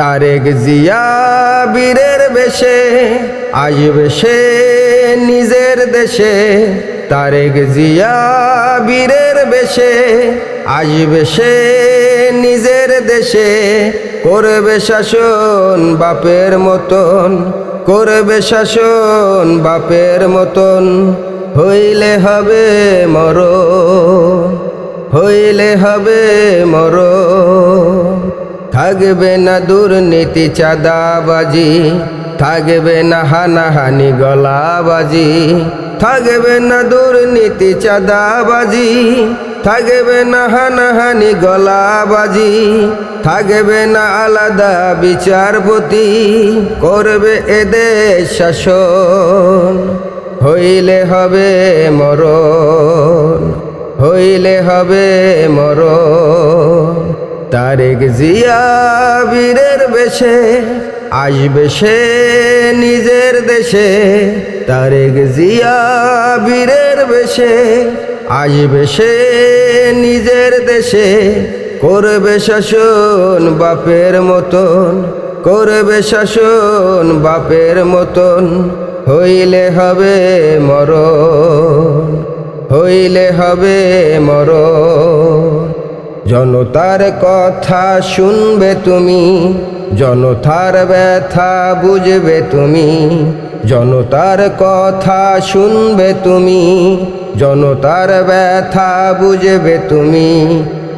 তারেক জিয়া বীরের বেশে, আসবে সে নিজের দেশে। তারেক জিয়া বীরের বেশে, আসবে সে নিজের দেশে। করবে শাসন বাপের মতন, করবে শাসন বাপের মতন। হইলে হবে মরণ, হইলে হবে মরণ। থাকবে না দুর্নীতি চাঁদাবাজি, থাকবে না হানাহানি গলাবাজি, থাকবে না দুর্নীতি চাঁদাবাজি, থাকবে না হানাহানি গলাবাজি, থাকবে না আলাদা বিচারপতি, করবে এদের শাসন, হইলে হবে মরণ, হইলে হবে মরণ। তারেক জিয়া বীরের বেশে, আসবে সে নিজের দেশে। তারেক জিয়া বীরের বেশে, আসবে সে নিজের দেশে। করবে শাসন বাপের মতন, করবে শাসন বাপের মতন। হইলে হবে মর হইলে হবে মরণ। জনতার কথা শুনবে তুমি, জনতার ব্যথা বুঝবে তুমি, জনতার কথা শুনবে তুমি, জনতার ব্যথা বুঝবে তুমি।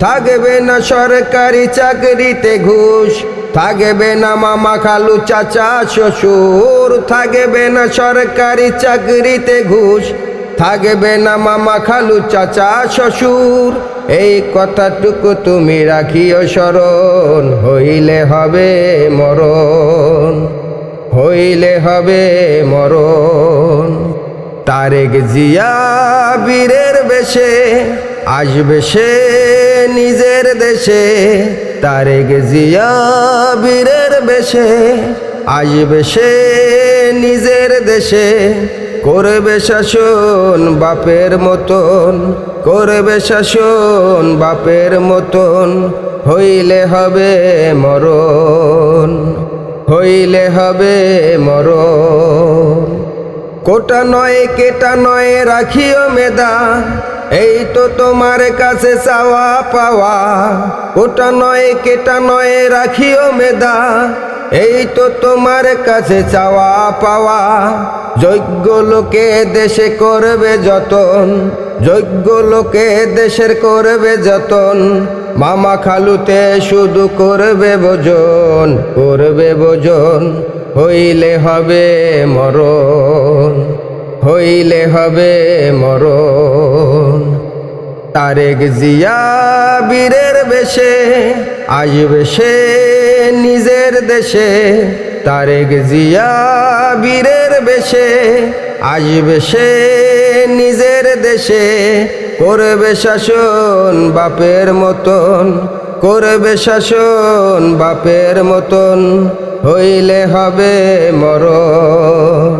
থাকবে না সরকারি চাকরিতে ঘুষ, থাকবে না মামা খালু চাচা শ্বশুর, থাকবে না সরকারি চাকরিতে ঘুষ থাকবে না মামা খালু চাচা শ্বশুর। এই কথাটুকু তুমি রাখিও স্মরণ হইলে হবে মরণ, হইলে হবে মরণ। তারেক জিয়া বীরের বেশে, আসবে সে নিজের দেশে। তারেক জিয়া বীরের বেশে, আসবে সে নিজের দেশে। করবে শাসন বাপের মতন, করবে শাসন বাপের মতন, হইলে হবে মরণ, হইলে হবে মরণ। কোটা নয়, কেটা নয়, রাখিও মেদা এই তো তোমার কাছে চাওয়া পাওয়া। কোটা নয়, কেটা নয়, রাখিও মেদা এই তো তোমার কাছে চাওয়া পাওয়া। যোগ্য লোকে দেশে করবে যতন, যোগ্য লোকে দেশের করবে যতন। মামা খালুতে শুধু করবে ভোজন করবে ভোজন, হইলে হবে মরণ, হইলে হবে মরণ। তারেক জিয়া বীরের বেশে, আসবে সে নিজের দেশে। তারেক জিয়া বীরের বেশে, আসবে সে নিজের দেশে। করবে শাসন বাপের মতন, করবে শাসন বাপের মতন। হইলে হবে মরণ,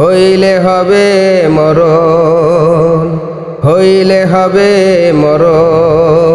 হইলে হবে মরণ, হইলে হবে মরণ।